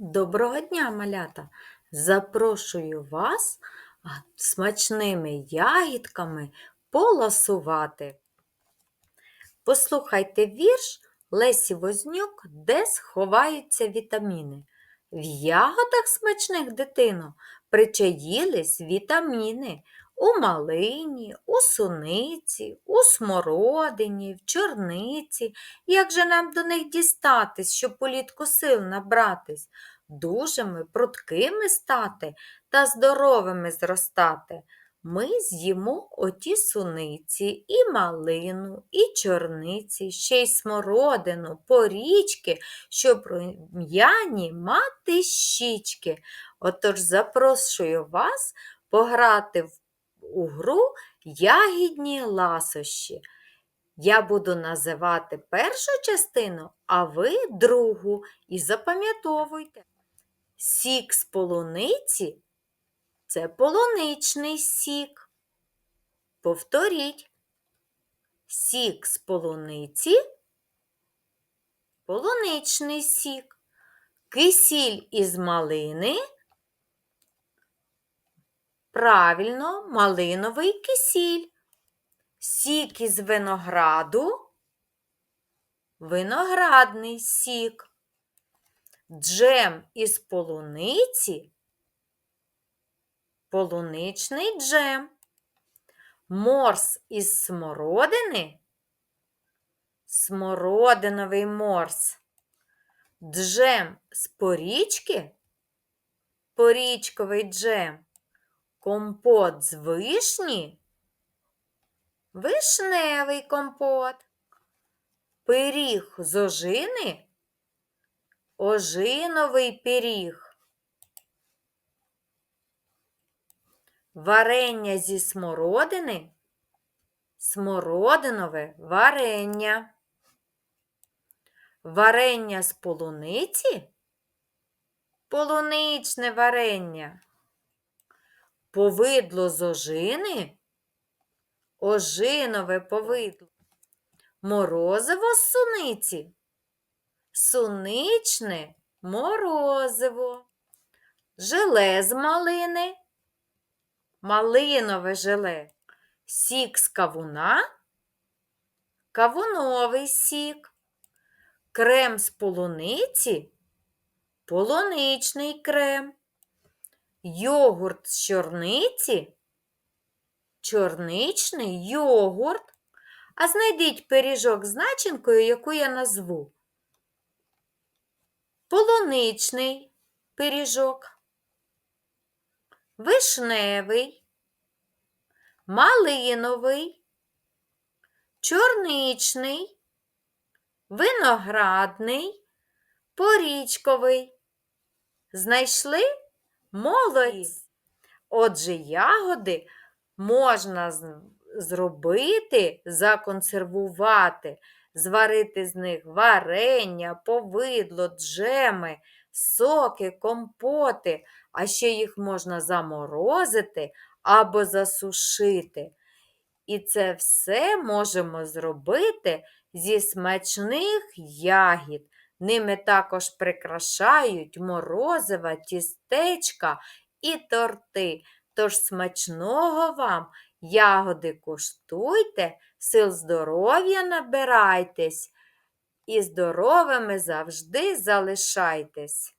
Доброго дня, малята! Запрошую вас смачними ягідками поласувати. Послухайте вірш Лесі Вознюк, де сховаються вітаміни. В ягодах смачних дитино причаїлись вітаміни у малині, у суниці, у смородині, в чорниці. Як же нам до них дістатись, щоб політку сил набратись, дужими, пруткими стати та здоровими зростати? Ми з'їмо оті суниці, і малину, і чорниці, ще й смородину, порічки, щоб рум'яні мати щічки. Отож запрошую вас пограти в у гру ягідні ласощі. Я буду називати першу частину, а ви другу. І запам'ятовуйте. Сік з полуниці це полуничний сік. Повторіть. Сік з полуниці полуничний сік. Кисіль із малини Правильно, малиновий кисіль. Сік із винограду, виноградний сік. Джем із полуниці, полуничний джем. Морс із смородини, смородиновий морс. Джем з порічки, порічковий джем. Компот з вишні, вишневий компот, пиріг з ожини, ожиновий пиріг, варення зі смородини, смородинове варення, варення з полуниці, полуничне варення. Повидло з ожини, ожинове повидло, морозиво з суниці, суничне морозиво, желе з малини, малинове желе, сік з кавуна, кавуновий сік, крем з полуниці, полуничний крем йогурт з чорниці, чорничний йогурт. А знайдіть пиріжок з начинкою, яку я назву. Полуничний пиріжок, вишневий, малиновий, чорничний, виноградний, порічковий. Знайшли? Молодець! Отже, ягоди можна зробити, законсервувати, зварити з них варення, повидло, джеми, соки, компоти, а ще їх можна заморозити або засушити. І це все можемо зробити зі смачних ягід. Ними також прикрашають морозива, тістечка і торти. Тож смачного вам ягоди куштуйте, сил здоров'я набирайтесь і здоровими завжди залишайтесь.